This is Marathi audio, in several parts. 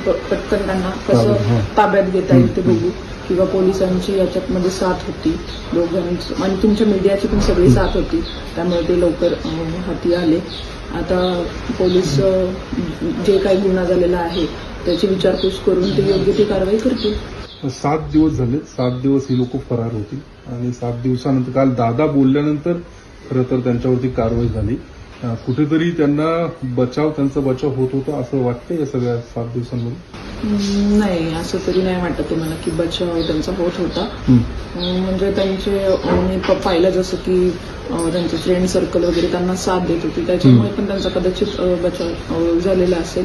पटकन त्यांना कसं. ताब्यात घेता येईल ते बघू. किंवा पोलिसांची याच्यात मध्ये साथ होती दोघांची. आणि तुमच्या मीडियाची पण सगळी साथ होती. त्यामुळे ते लवकर हाती आले. आता पोलीस जे काही गुन्हा झालेला आहे त्याची विचारपूस करून ते योग्य ती कारवाई करतील. सात दिवस झाले. सात दिवस ही लोक फरार होती. आणि सात दिवसानंतर काल दादा बोलल्यानंतर खरं तर त्यांच्यावरती कारवाई झाली. कुठेतरी त्यांना बचाव त्यांचा बचाव होत होता असं वाटतं या सगळ्या सात दिवसांमध्ये? नाही असं तरी नाही वाटत तुम्हाला की बचाव त्यांचा होत होता. म्हणजे त्यांचे मी पाहिलं जसं की त्यांचे फ्रेंड सर्कल वगैरे त्यांना साथ देत होती. त्याच्यामुळे पण त्यांचा कदाचित बचाव झालेला असेल.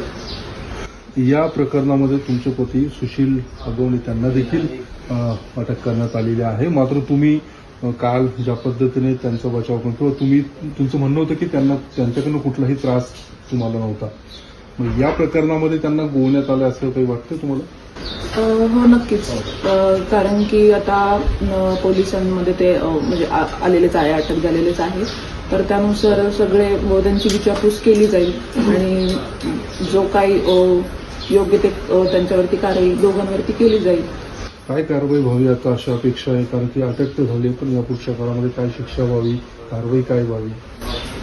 या प्रकरणामध्ये तुमचे पती सुशील अगवणे त्यांना देखील अटक करण्यात आलेली आहे. मात्र तुम्ही काल ज्या पद्धतीने त्यांचा बचाव करून किंवा तुम्ही तुमचं म्हणणं होतं की त्यांना त्यांच्याकडनं कुठलाही त्रास तुम्हाला नव्हता. मग या प्रकरणामध्ये त्यांना गोवण्यात आलं असं काही वाटतं तुम्हाला? हो नक्कीच. अं, कारण की आता पोलिसांमध्ये ते म्हणजे आलेलेच आहे अटक झालेलेच आहे. तर त्यानुसार सगळे त्यांची विचारपूस केली जाईल आणि जो काही योग्य ते त्यांच्यावरती कारवाई दोघांवरती केली जाईल. काय कारवाई व्हावी आता अशा अपेक्षा आहे? कारण की अटक तर झाली पण या पुढच्या काळामध्ये काय शिक्षा व्हावी कारवाई काय व्हावी?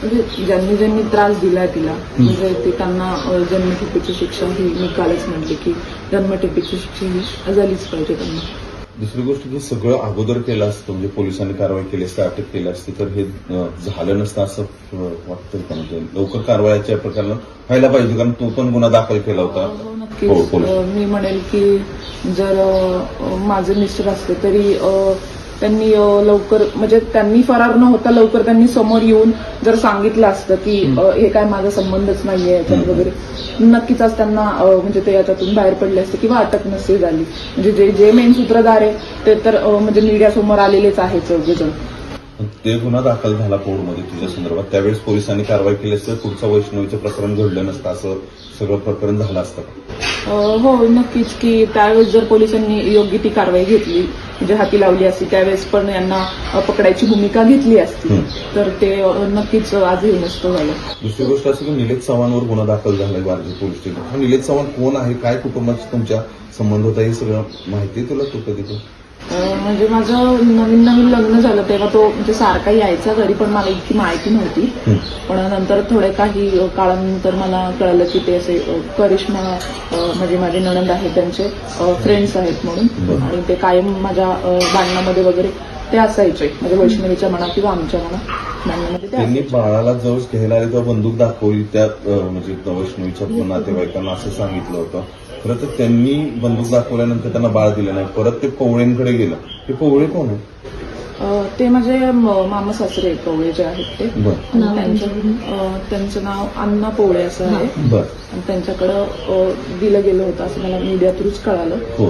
म्हणजे ज्यांनी ज्यांनी त्रास दिलाय तिला म्हणजे ते त्यांना जन्मठेपेची शिक्षा ही मी कालच म्हटले की जन्मठेपेची शिक्षा ही झालीच पाहिजे त्यांना. दुसरी गोष्ट की सगळं अगोदर केलं असतं म्हणजे पोलिसांनी कारवाई केली असती अटक केली असती तर हे झालं नसतं असं वाटतं का? म्हणजे लवकर कारवाईच्या प्रकरणात व्हायला पाहिजे कारण तो पण गुन्हा दाखल केला होता. हो, हो. अं, मी म्हणेल की जर अं, माझे मिस्टर असते तरी अं, त्यांनी अं, लवकर म्हणजे त्यांनी फरार न होता लवकर त्यांनी समोर येऊन जर सांगितलं असतं की अं, हे काय माझा संबंधच नाहीये याच्यात. वगैरे नक्कीच आज त्यांना अं, म्हणजे ते याच्यातून बाहेर पडले असते किंवा अटक नसती झाली. म्हणजे जे जे मेन सूत्रधार आहे ते तर अं, म्हणजे मीडियासमोर आलेलेच आहे चौघेजण ते गुन्हा दाखल झाला कोर्टमध्ये तुझ्या संदर्भात. त्यावेळेस पोलिसांनी कारवाई केली असतं पुढचं वैष्णवीचं प्रकरण घडलं नसतं असं सगळं प्रकरण झालं असतं. हो नक्कीच की त्यावेळेस जर पोलिसांनी योग्य ती कारवाई घेतली म्हणजे हाती लावली असती त्यावेळेस पण यांना पकडायची भूमिका घेतली असती. तर ते नक्कीच आजही नसतं झालं. दुसरी गोष्ट अशी की निलेश चव्हाणवर गुन्हा दाखल झालाय वारजे पोलीस स्टेशन निलेश चव्हाण कोण आहे काय कुटुंबाशी तुमच्या संबंध होता हे सगळं माहिती आहे तुला? तू कधी म्हणजे माझं नवीन नवीन लग्न झालं तेव्हा तो म्हणजे सारखा यायचा घरी पण मला इतकी माहिती नव्हती. पण नंतर थोडे काही काळानंतर मला कळलं की ते असे करिश्मा म्हणजे माझे नणंद आहेत त्यांचे फ्रेंड्स आहेत म्हणून. आणि ते कायम माझ्या भांडणामध्ये वगैरे ते असायचे म्हणजे वैष्णवीच्या म्हणा किंवा आमच्या म्हणा भांडणामध्ये त्यांनी. बाळाला जवळ घ्यायला आले तेव्हा बंदूक दाखवली त्या अं, म्हणजे वैष्णवीच्या नातेवाईकांना असं सांगितलं होतं खरं तर त्यांनी बंदूक दाखवल्यानंतर त्यांना बाळ दिलं नाही. परत ते पवळेंकडे गेलं. ते पवळे कोण आहे ते माझे मामा सासरे कवळे जे आहेत ते. बर. आणि त्यांचं अं, त्यांचं नाव अण्णा पोळे असं आहे. बर. आणि त्यांच्याकडं अं, दिलं गेलं होतं असं मला मीडिया थ्रूच कळालं. हो.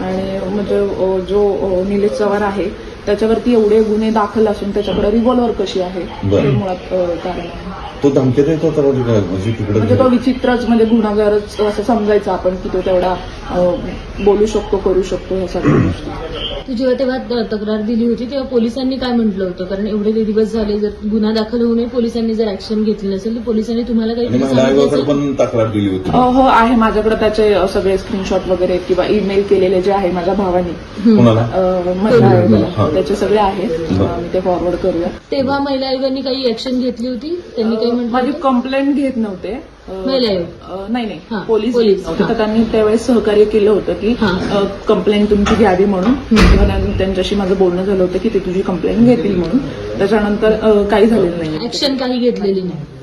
आणि म्हणजे अं, जो अं, निलेश चव्हाण आहे त्याच्यावरती एवढे गुन्हे दाखल असून त्याच्याकडे रिव्हॉल्वर कशी आहे बरं. हे मुळात अं, कारण आहे तो धमक्यात येत होता म्हणजे? म्हणजे म्हणजे तो तिकडे विचित्रच म्हणजे गुन्हागारच असं समजायचं आपण की तो तेवढा अं, बोलू शकतो करू शकतो ह्या सगळ्या गोष्टी तू जेव्हा तेव्हा तक्रार दिली होती तेव्हा पोलिसांनी काय म्हटलं होतं? कारण एवढे दिवस झाले जर गुन्हा दाखल होऊनही पोलिसांनी जर ऍक्शन घेतली नसेल तर पोलिसांनी तुम्हाला काही पण तक्रार दिली होती. हो आहे माझ्याकडे त्याचे सगळे स्क्रीनशॉट वगैरे किंवा ईमेल केलेले जे आहे माझ्या भावाने. त्याचे सगळे आहेत ते फॉरवर्ड करूया. तेव्हा महिला आयोगाने काही ऍक्शन घेतली होती? त्यांनी काही म्हटलं माझी? कंप्लेंट घेत नव्हते. महिला आयोग. अं, नाही नाही. पोलीस पोलीस, नव्हते हा. तर त्यांनी त्यावेळेस सहकार्य केलं होतं की हा. कंप्लेंट तुमची घ्यावी म्हणून. त्यां- त्यांच्याशी माझं बोलणं झालं होतं की ते तुझी कंप्लेंट घेतील म्हणून. त्याच्यानंतर अं, काही झालेलं नाही ऍक्शन काही घेतलेली नाही.